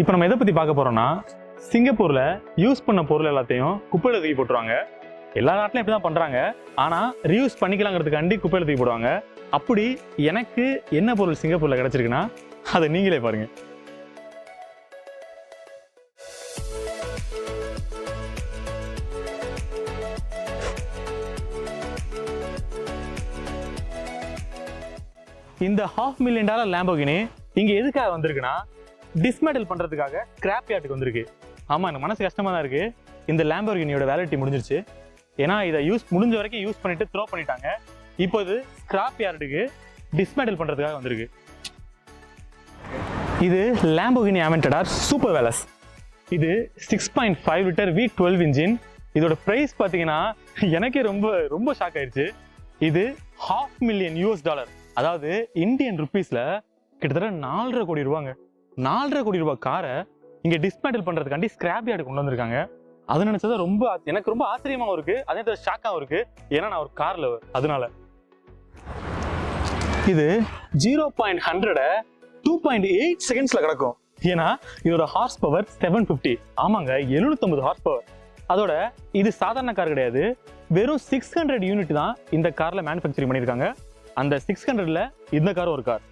இப்போ நம்ம எதை பற்றி பார்க்க போகிறோம்னா சிங்கப்பூரில் யூஸ் பண்ண பொருள் எல்லாத்தையும் குப்பையில் தூக்கி போட்டுருவாங்க. எல்லா நாட்டிலும் இப்படி தான் பண்ணுறாங்க ஆனால் ரீயூஸ் பண்ணிக்கலாங்கிறதுக்காண்டி குப்பையில் தூக்கி போடுவாங்க. அப்படி எனக்கு என்ன பொருள் சிங்கப்பூரில் கிடச்சிருக்குன்னா அதை நீங்களே பாருங்கள் இந்த ஹாஃப் மில்லியன் டாலர் லேம்போகினி இங்கே எதுக்காக வந்திருக்குன்னா டிஸ்மேட்டில் பண்ணுறதுக்காக கிராப் யார்டுக்கு வந்திருக்கு. ஆமாம் எனக்கு மனசு கஷ்டமாக தான் இருக்குது இந்த லேம்போகினியோட வேலிட்டி முடிஞ்சிருச்சு. ஏன்னா இதை யூஸ் முடிஞ்ச வரைக்கும் யூஸ் பண்ணிட்டு த்ரோ பண்ணிட்டாங்க. இப்போ இது ஸ்கிராப் யார்டுக்கு டிஸ்மேட்டில் பண்ணுறதுக்காக வந்திருக்கு. இது லேம்போகினி ஆமெண்டடார் சூப்பர் வேலஸ் இது six point five litre V twelve engine இதோட ப்ரைஸ் பார்த்தீங்கன்னா எனக்கே ரொம்ப ரொம்ப ஷாக் ஆயிடுச்சு. இது ஹாஃப் மில்லியன் யூஎஸ் டாலர் அதாவது இந்தியன் ருபீஸ்ல கிட்டத்தட்ட நாலரை கோடி ரூபாங்க. நாலரை கோடி ரூபாய் காரை இங்கே டிஸ்மேண்டில் பண்ணுறதுக்காண்டி ஸ்கிராப் யார்டு கொண்டு வந்திருக்காங்க. அது நினைச்சது ரொம்ப எனக்கு ரொம்ப ஆச்சரியமாகவும் இருக்குது அதே தவிர ஷாக்காகவும் இருக்குது ஏன்னா நான் ஒரு காரில் அதனால. இது ஜீரோ பாயிண்ட் ஹண்ட்ரடை டூ பாயிண்ட் எயிட் செகண்ட்ஸில் கிடக்கும். ஏன்னா இதோட ஹார்ஸ் பவர் செவன் ஃபிஃப்டி ஆமாங்க 750 ஹார்ஸ் பவர் அதோட இது சாதாரண கார் கிடையாது. வெறும் சிக்ஸ் ஹண்ட்ரட் யூனிட் தான் இந்த காரில் மேனுஃபேக்சரிங் பண்ணியிருக்காங்க. அந்த சிக்ஸ் ஹண்ட்ரடில் இந்த கார் ஒரு car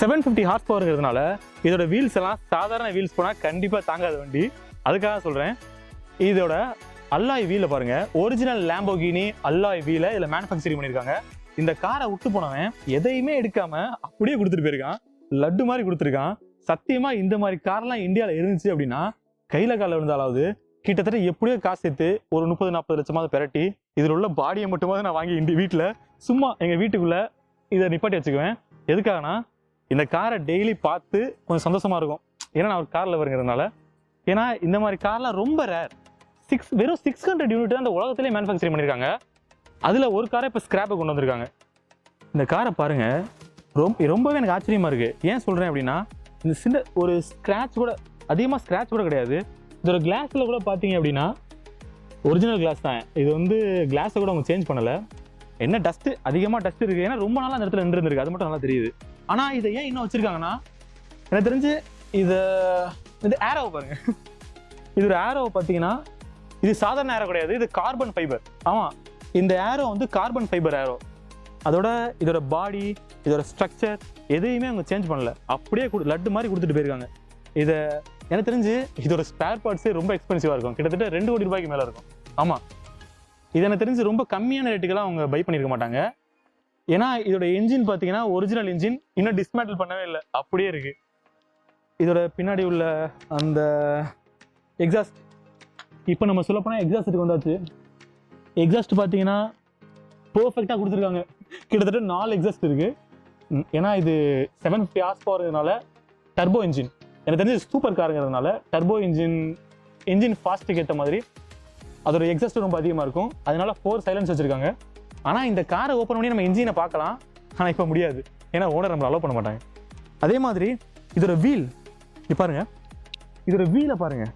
seven fifty horse power இருக்கிறதுனால இதோட வீல்ஸ் எல்லாம் சாதாரண வீல்ஸ் போனால் கண்டிப்பாக தாங்காத வண்டி. அதுக்காக சொல்கிறேன் இதோட அல்லாய் வீல பாருங்க. ஒரிஜினல் லேம்போகினி அல்லாய் வீலை இதில் மேனுஃபேக்சரிங் பண்ணியிருக்காங்க இந்த காரை விட்டு போனவன் எதையுமே எடுக்காமல் அப்படியே கொடுத்துட்டு போயிருக்கான். லட்டு மாதிரி கொடுத்துருக்கான். சத்தியமாக இந்த மாதிரி கார்லாம் இந்தியாவில் இருந்துச்சு அப்படின்னா கையில் காலில் விழுந்தாலாவது கிட்டத்தட்ட எப்படியோ காசு சேர்த்து ஒரு முப்பது நாற்பது லட்சமாவது பெரட்டி இதில் உள்ள பாடியை மட்டுமாவது நான் வாங்கி இண்டி வீட்டில் சும்மா எங்கள் வீட்டுக்குள்ளே இதை நிப்பாட்டி வச்சுக்குவேன். எதுக்காகனா இந்த காரை டெய்லி பார்த்து கொஞ்சம் சந்தோஷமா இருக்கும். ஏன்னா நான் ஒரு காரில் வருங்கிறதுனால ஏன்னா இந்த மாதிரி கார்லாம் ரொம்ப ரேர் சிக்ஸ் வெறும் சிக்ஸ் ஹண்ட்ரட் யூனிட் தான் அந்த உலகத்திலே மேனுஃபேக்சரிங் பண்ணியிருக்காங்க. அதில் ஒரு காரை இப்போ ஸ்கிராப்பை கொண்டு வந்திருக்காங்க. இந்த காரை பாருங்கள் ரொம்ப ரொம்பவே எனக்கு ஆச்சரியமாக இருக்குது ஏன் சொல்கிறேன் அப்படின்னா இந்த சின்ன ஒரு ஸ்க்ராட்ச் கூட அதிகமாக ஸ்க்ராட்ச் கூட கிடையாது. இதோட கிளாஸில் கூட பார்த்தீங்க அப்படின்னா ஒரிஜினல் கிளாஸ் தான். இது வந்து கிளாஸை கூட அவங்க சேஞ்ச் பண்ணலை. என்ன டஸ்ட்டு அதிகமாக டஸ்ட் இருக்குது ஏன்னா ரொம்ப நாளாக அந்த இடத்துல நின்று இருந்திருக்கு அது மட்டும் நல்லா தெரியுது. ஆனால் இதை ஏன் இன்னும் வச்சிருக்காங்கன்னா எனக்கு தெரிஞ்சு இதை இது ஏரோவை பாருங்க. இது ஒரு ஏரோவை பார்த்தீங்கன்னா இது சாதாரண ஏரோ கிடையாது. இது கார்பன் ஃபைபர் ஆமாம் இந்த ஏரோ வந்து கார்பன் ஃபைபர் ஏரோ அதோட இதோட பாடி இதோட ஸ்ட்ரக்சர் எதையுமே அவங்க சேஞ்ச் பண்ணல. அப்படியே கொடு லட்டு மாதிரி கொடுத்துட்டு போயிருக்காங்க. இதை எனக்கு தெரிஞ்சு இதோட ஸ்பேர் பார்ட்ஸே ரொம்ப எக்ஸ்பென்சிவாக இருக்கும். கிட்டத்தட்ட ரெண்டு கோடி ரூபாய்க்கு மேலே இருக்கும். ஆமாம் இது எனக்கு தெரிஞ்சு ரொம்ப கம்மியான ரேட்டுக்கெல்லாம் அவங்க பை பண்ணியிருக்க மாட்டாங்க. ஏன்னா இதோட என்ஜின் பார்த்தீங்கன்னா ஒரிஜினல் இன்ஜின் இன்னும் டிஸ்மேட்டில் பண்ணவே இல்லை. அப்படியே இருக்கு. இதோட பின்னாடி உள்ள அந்த எக்ஸாஸ்ட் இப்போ நம்ம சொல்ல போனால் எக்ஸாஸ்ட்டுக்கு வந்தாச்சு. எக்ஸாஸ்ட் பார்த்தீங்கன்னா பர்ஃபெக்டாக கொடுத்துருக்காங்க. கிட்டத்தட்ட நாலு எக்ஸாஸ்ட் இருக்கு. ஏன்னா இது செவன் ஃபிஃப்டி ஹார்ஸ் போகிறதுனால டர்போ இன்ஜின் எனக்கு தெரிஞ்சு சூப்பர் காருங்கிறதுனால டர்போ இன்ஜின் இன்ஜின் ஃபாஸ்ட்டுக்கு ஏற்ற மாதிரி அதோட எக்ஸாஸ்ட் ரொம்ப அதிகமாக இருக்கும். அதனால ஃபோர் சைலன்ஸ் வச்சுருக்காங்க. ஆனால் இந்த காரை ஓப்பன் பண்ணி நம்ம இன்ஜினை பார்க்கலாம். ஆனால் இப்போ முடியாது. ஏன்னா ஓனர் நம்மளை அலோவ் பண்ண மாட்டாங்க. அதே மாதிரி இதோட வீல் இங்க பாருங்கள் இதோட வீலை பாருங்கள்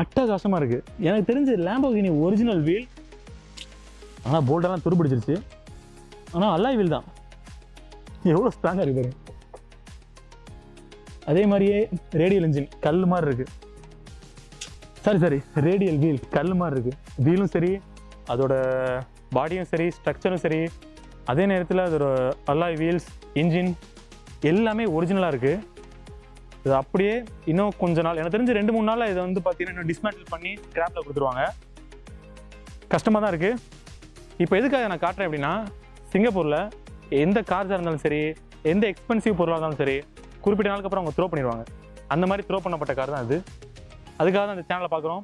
அட்டகாசமாக இருக்குது எனக்கு தெரிஞ்ச லேம்போகினி ஒரிஜினல் வீல் ஆனால் போல்டெல்லாம் துருப்பிடிச்சிருச்சு. ஆனால் அல்லாய் வீல் தான். எவ்வளோ ஸ்ட்ராங்காக இருக்கு பாருங்க. அதே மாதிரியே ரேடியல் இன்ஜின் கல் மாதிரி இருக்குது சரி சரி ரேடியல் வீல் கல் மாதிரி இருக்குது வீலும் சரி அதோட பாடியும் சரி ஸ்ட்ரக்சரும் சரி அதே நேரத்தில் அதோட அல்லாய் வீல்ஸ் இன்ஜின் எல்லாமே ஒரிஜினலாக இருக்குது இது அப்படியே இன்னும் கொஞ்ச நாள் எனக்கு தெரிஞ்சு ரெண்டு மூணு நாளில் இதை வந்து பார்த்தீங்கன்னா இன்னும் டிஸ்மேண்டில் பண்ணி ஸ்கிராப்பில் கொடுத்துருவாங்க. கஷ்டமாக தான் இருக்குது இப்போ எதுக்காக நான் காட்டுறேன் அப்படின்னா சிங்கப்பூரில் எந்த கார்ஸாக இருந்தாலும் சரி எந்த எக்ஸ்பென்சிவ் பொருளாக இருந்தாலும் சரி குறிப்பிட்ட நாளுக்கு அப்புறம் அவங்க த்ரோ பண்ணிடுவாங்க அந்த மாதிரி த்ரோ பண்ணப்பட்ட கார் தான் அது. அதுக்காக தான் அந்த சேனலை பார்க்குறோம்